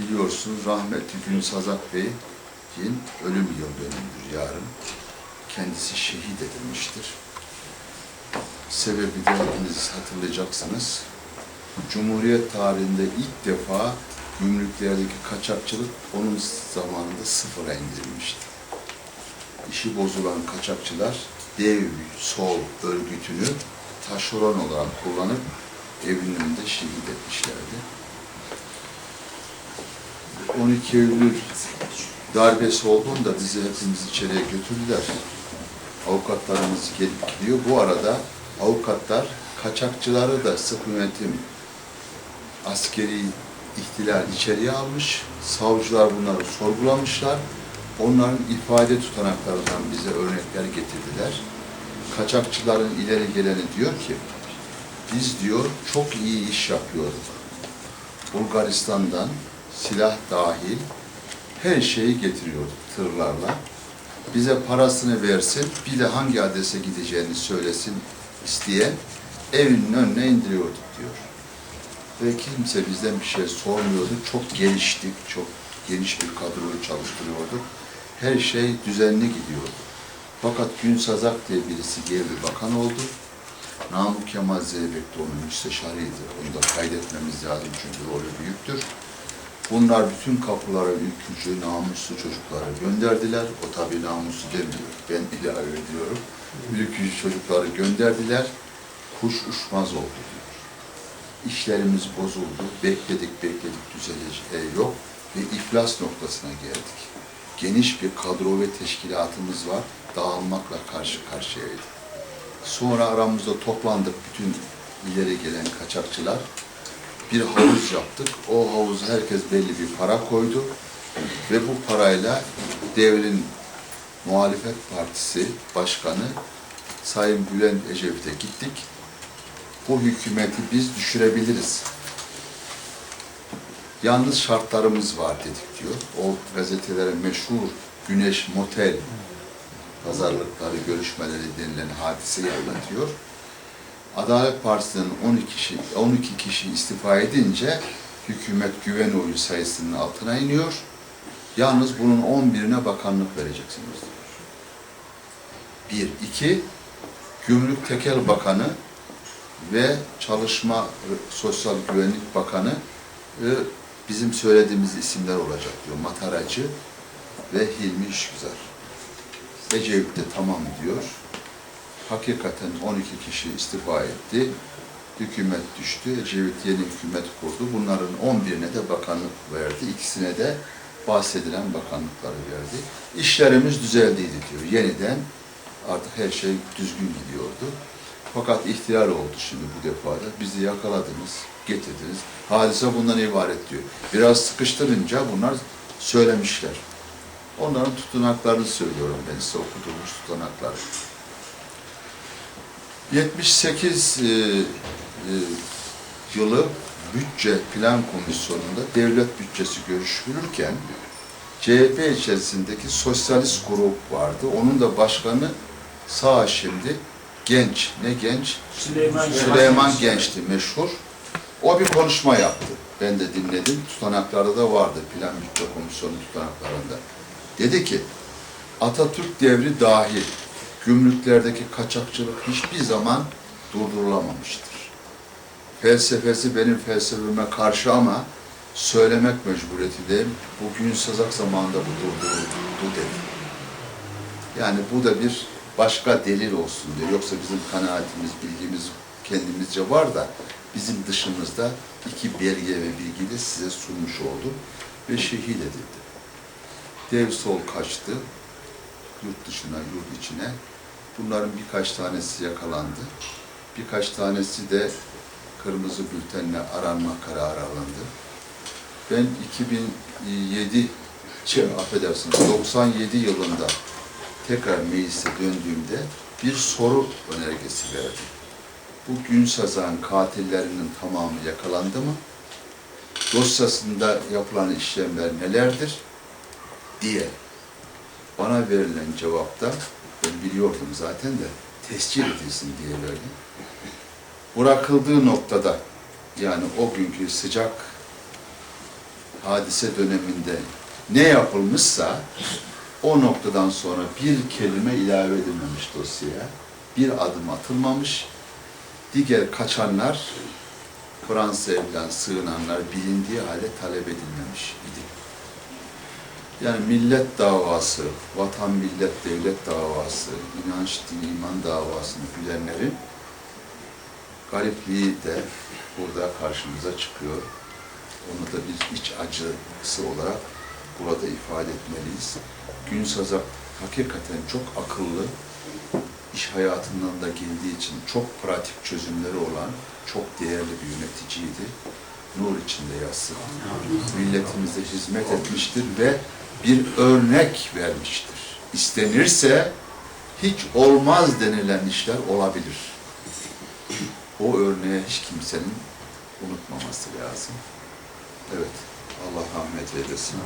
biliyorsunuz rahmetli Gün Sazak Bey'in ölüm yıl dönümüdür yarın. Kendisi şehit edilmiştir. Sebebi de hepiniz hatırlayacaksınız. Cumhuriyet tarihinde ilk defa gümrüklerdeki kaçakçılık onun zamanında sıfıra indirilmişti. İşi bozulan kaçakçılar dev sol örgütünü taşeron olarak kullanıp evinin önünde şehit etmişlerdi. 12 Eylül darbesi olduğunda bizi hepimiz içeriye götürdüler. Avukatlarımız gelip gidiyor. Bu arada avukatlar kaçakçıları da sık yönetim askeri ihtilal içeriye almış. Savcılar bunları sorgulamışlar. Onların ifade tutanaklarından bize örnekler getirdiler. Kaçakçıların ileri geleni diyor ki, biz diyor çok iyi iş yapıyorduk. Bulgaristan'dan silah dahil her şeyi getiriyorduk tırlarla. Bize parasını versin, bir de hangi adrese gideceğini söylesin isteyen evinin önüne indiriyorduk diyor. Ve kimse bizden bir şey sormuyordu. Çok geliştik, çok geniş bir kadroyu çalıştırıyorduk. Her şey düzenli gidiyordu. Fakat Gün Sazak diye birisi geldi, bakan oldu. Namık Kemal Zeybek de onun müsteşarıydı. Onu da kaydetmemiz lazım çünkü rolü büyüktür. Bunlar bütün kapılara ülkücü, namuslu çocukları gönderdiler. O tabi namuslu demiyor. Ben ilave ediyorum. Ülkücü çocukları gönderdiler. Kuş uçmaz oldu diyor. İşlerimiz bozuldu. Bekledik, bekledik, düzeleceği yok. Ve iflas noktasına geldik. Geniş bir kadro ve teşkilatımız var. Dağılmakla karşı karşıyaydık. Sonra aramızda toplandık bütün ileri gelen kaçakçılar. Bir havuz yaptık. O havuza herkes belli bir para koydu. Ve bu parayla devrin muhalefet partisi başkanı Sayın Bülent Ecevit'e gittik. Bu hükümeti biz düşürebiliriz. Yalnız şartlarımız var dedik diyor. O gazetelere meşhur Güneş Motel pazarlıkları, görüşmeleri denilen hadiseyi anlatıyor. Adalet Partisi'nin 12 kişi, 12 kişi istifa edince hükümet güven oyu sayısının altına iniyor. Yalnız bunun 11'ine bakanlık vereceksiniz diyor. Bir. iki Gümrük Tekel Bakanı ve Çalışma Sosyal Güvenlik Bakanı e, bizim söylediğimiz isimler olacak diyor. Mataracı ve Hilmi İşgüzar. Ecevit de tamam diyor. Hakikaten 12 kişi istifa etti. Hükümet düştü. Ecevit yeni hükümet kurdu. Bunların 11'ine de bakanlık verdi. İkisine de bahsedilen bakanlıkları verdi. İşlerimiz düzeldiydi diyor. Yeniden artık her şey düzgün gidiyordu. Fakat ihtilal oldu şimdi bu defada. Bizi yakaladınız, getirdiniz. Hadise bundan ibaret diyor. Biraz sıkıştırınca bunlar söylemişler. Onların tutanaklarını söylüyorum ben size okuduğumuz tutanakları. 78 e, e, yılı bütçe plan komisyonunda devlet bütçesi görüşülürken CHP içerisindeki sosyalist grup vardı. Onun da başkanı sağ şimdi genç, ne genç? Süleyman, Süleyman Genç'ti meşhur. O bir konuşma yaptı. Ben de dinledim. Tutanaklarda da vardı plan bütçe komisyonu tutanaklarında. Dedi ki Atatürk devri dahil gümrüklerdeki kaçakçılık hiçbir zaman durdurulamamıştır. Felsefesi benim felsefeme karşı ama söylemek mecburiyetindeyim. Bugün sızak zamanında bu durduruldu dedi. Yani bu da bir başka delil olsun diyor. Yoksa bizim kanaatimiz, bilgimiz kendimizce var da bizim dışımızda iki belge ve bilgi de size sunmuş oldum ve şehit edildi. Dev sol kaçtı, yurt dışına, yurt içine. Bunların birkaç tanesi yakalandı. Birkaç tanesi de kırmızı bültenle aranma kararı alındı. Ben 2007, şey, affedersiniz, 97 yılında tekrar meclise döndüğümde bir soru önergesi verdim. Bu gün sazan katillerinin tamamı yakalandı mı? Dosyasında yapılan işlemler nelerdir? diye bana verilen cevapta ben biliyordum zaten de tescil edilsin diye verdim. Bırakıldığı noktada yani o günkü sıcak hadise döneminde ne yapılmışsa o noktadan sonra bir kelime ilave edilmemiş dosyaya, bir adım atılmamış, diğer kaçanlar, Fransa'ya sığınanlar bilindiği hale talep edilmemiş idi. Yani millet davası, vatan millet devlet davası, inanç din iman davasını bilenlerin garipliği de burada karşımıza çıkıyor. Onu da bir iç acısı olarak burada ifade etmeliyiz. Gün Sazak hakikaten çok akıllı, iş hayatından da geldiği için çok pratik çözümleri olan çok değerli bir yöneticiydi. Nur içinde yatsın. Milletimize hizmet etmiştir ve bir örnek vermiştir. İstenirse hiç olmaz denilen işler olabilir. O örneği hiç kimsenin unutmaması lazım. Evet, Allah rahmet eylesin.